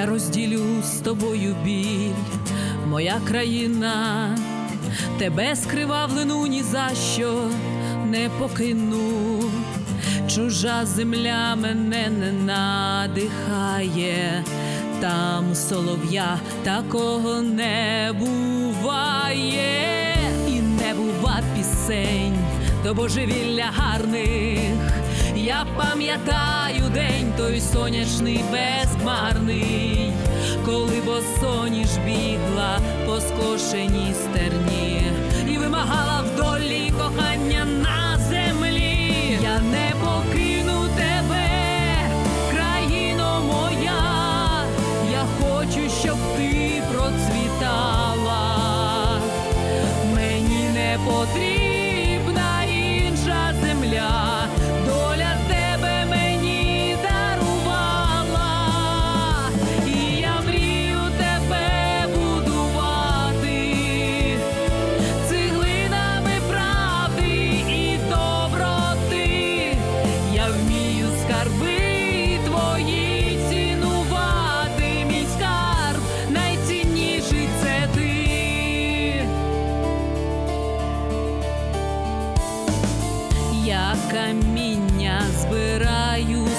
Я розділю з тобою біль, моя країна, тебе скривавлену ні за що не покину, чужа земля мене не надихає, там солов'я такого не буває, і не бува пісень до божевілля гарних. Я пам'ятаю день той сонячний, безхмарний, коли босоніж бігла по скошеній стерні і вимагала вдолі кохання на землі. Я не покину. каміння збираю.